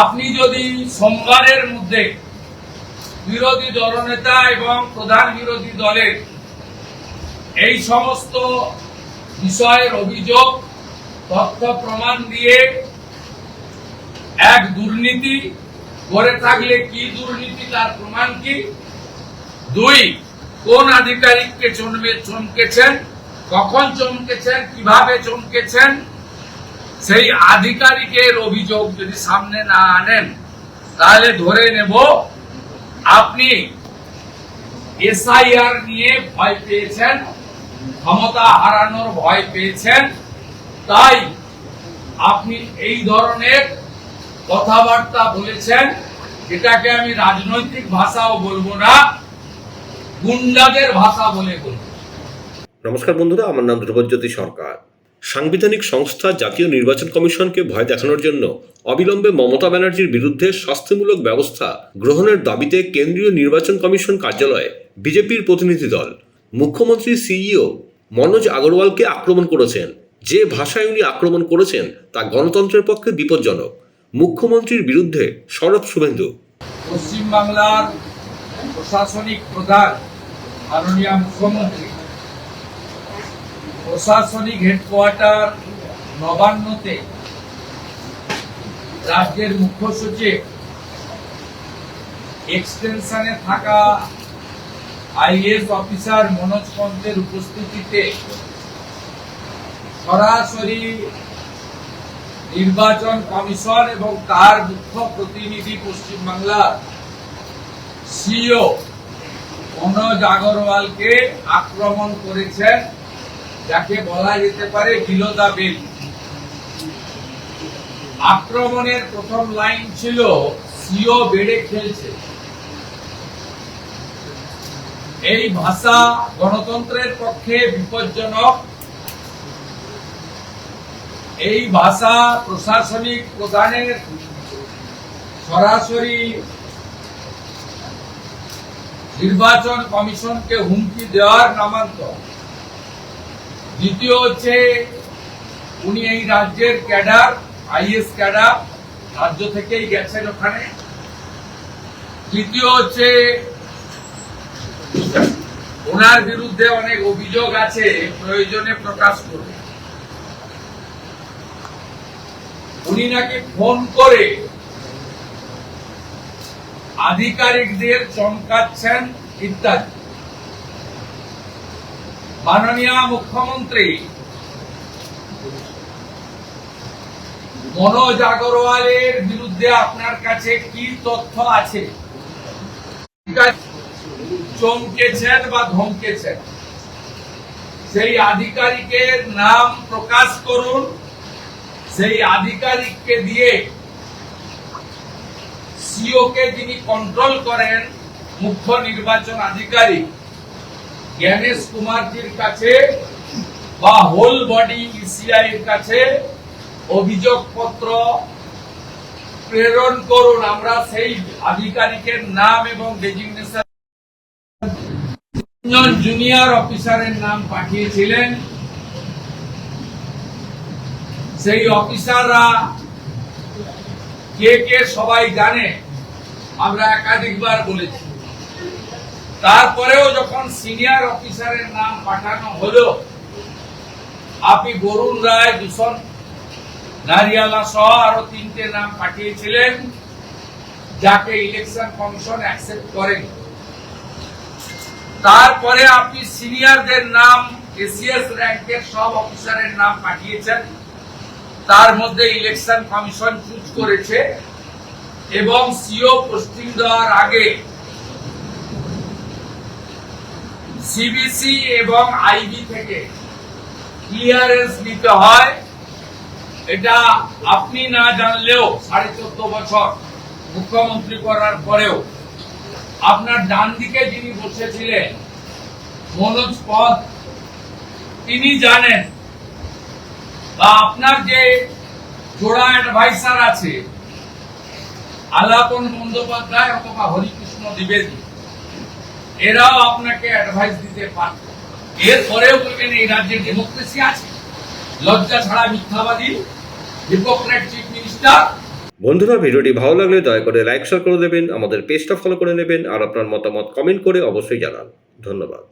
আপনি যদি সোমবারের মধ্যে বিরোধী দলনেতা এবং প্রধান বিরোধী দলের এই সমস্ত বিষয়ের অভিযোগ, তথ্য, প্রমাণ দিয়ে এক দুর্নীতি করে থাকলে কি দুর্নীতি, তার প্রমাণ কি? দুই, কোন আধিকারিককে চমকে চমকেছেন? কখন চমকেছেন? কীভাবে চমকেছেন? সেই আধিকারিকের অভিযোগ যদি সামনে না আনেন, তাহলে ধরে নেব আপনি এসআইআর নিয়ে ভয় পেয়েছেন, ক্ষমতা হারানোর ভয় পেয়েছেন, তাই আপনি এই ধরনের কথাবার্তা বলেছেন, এটাকে আমি রাজনৈতিক ভাষাও বলব না, গুন্ডাদের ভাষা বলে বলব। নমস্কার বন্ধুরা, আমার নাম ধ্রুবজ্যোতি সরকার। সাংবিধানিক সংস্থা জাতীয় নির্বাচন কমিশনকে ভয় দেখানোর জন্য অবিলম্বে মমতা ব্যানার্জির বিরুদ্ধে শাস্তিমূলক ব্যবস্থা গ্রহণের দাবিতে কেন্দ্রীয় নির্বাচন কমিশন কার্যালয়ে বিজেপির প্রতিনিধি দল। মুখ্যমন্ত্রী সিইও মনোজ আগরওয়ালকে আক্রমণ করেছেন। যে ভাষায় উনি আক্রমণ করেছেন তা গণতন্ত্রের পক্ষে বিপজ্জনক। মুখ্যমন্ত্রীর বিরুদ্ধে শরৎ শুভেন্দু। পশ্চিমবাংলার প্রশাসনিক প্রধান মুখ্যমন্ত্রী প্রশাসনিক হেডকোয়ার্টার নবান্নতে রাজ্যের মুখ্য সচিব এক্সটেনশনে থাকা আইএস অফিসার মনোজ পন্থের উপস্থিতিতে সরাসরি নির্বাচন কমিশন এবং তার মুখ্য প্রতিনিধি পশ্চিমবাংলার সিও মনোজ আগরওয়ালকে আক্রমণ করেছেন। যাকে বলা যেতে পারে বিলো দা বিল। আক্রমণের প্রথম লাইন ছিল, সিও বেড়ে খেলছে। এই ভাষা গণতন্ত্রের পক্ষে বিপজ্জনক। এই ভাষা প্রশাসনিক প্রধানের সরাসরি নির্বাচন কমিশনকে হুমকি দেওয়ার নামান্তর। দ্বিতীয় হচ্ছে, উনি এই রাজ্যের ক্যাডার, আইএস ক্যাডার, রাজ্য থেকেই গেছেন ওখানে। তৃতীয় হচ্ছে, ওনার বিরুদ্ধে অনেক অভিযোগ আছে, প্রয়োজনে প্রকাশ করবে উনি নাকি ফোন করে আধিকারিকদের চমকাচ্ছেন, ইত্যাদি। মাননীয় মুখ্যমন্ত্রী, মনোজ আগরওয়ালের বিরুদ্ধে আপনার কাছে কি তথ্য আছে? চমকেছেন বা ধমকেছেন? সেই আধিকারিকের নাম প্রকাশ করুন। সেই আধিকারিককে দিয়ে সিও কে যিনি কন্ট্রোল করেন, মুখ্য নির্বাচন আধিকারিক জ্ঞানেশ কুমারজির কাছে বা হোল বডি ইসিআই এর কাছে অভিযোগপত্র প্রেরণ করুন। আমরা সেই আধিকারিকের নাম এবং ডেজিগনেশন জুনিয়র অফিসারের নাম পাঠিয়েছিলেন। সেই অফিসাররা কে কে সবাই জানে, আমরা একাধিকবার বলেছি। তারপরেও যখন সিনিয়র অফিসারের নাম পাঠানো হলো, আপনি বরুণ রায় দূষণ, নারিয়ালা সহ আরও তিনটে নাম পাঠিয়েছিলেন, যাকে ইলেকশন কমিশন অ্যাকসেপ্ট করেন। তারপরে আপনি সিনিয়রদের নাম এসিএস র্যাঙ্কের সব অফিসারের নাম পাঠিয়েছেন। তার মধ্যে ইলেকশন কমিশন চুজ করেছে এবং সিও পোস্টিং দেওয়ার আগে সিবিসি এবং আইবি থেকে ক্লিয়ারেন্স নিতে হয়। এটা আপনি না জানলেও সাড়ে চোদ্দ বছর মুখ্যমন্ত্রী করার পরেও আপনার ডান দিকে যিনি বসেছিলেন, মনোজ পদ, তিনি জানেন বা আপনার যে জোড়া অ্যাডভাইসার আছে আলাপন বন্দ্যোপাধ্যায় অথবা হরিকৃষ্ণ দ্বিবেদী এরাও আপনাকে অ্যাডভাইস দিতে পারত এরপরেও বলবেন, এই রাজ্যে ডেমোক্রেসি আছে। লজ্জা ছাড়া মিথ্যাবাদী হিপোক্রেট চিফ মিনিস্টার বন্ধুরা, ভিডিওটি ভালো লাগলে দয়া করে লাইক শেয়ার করে দেবেন। আমাদের পেজটা ফলো করে নেবেন। আর আপনার মতামত কমেন্ট করে অবশ্যই জানান। ধন্যবাদ।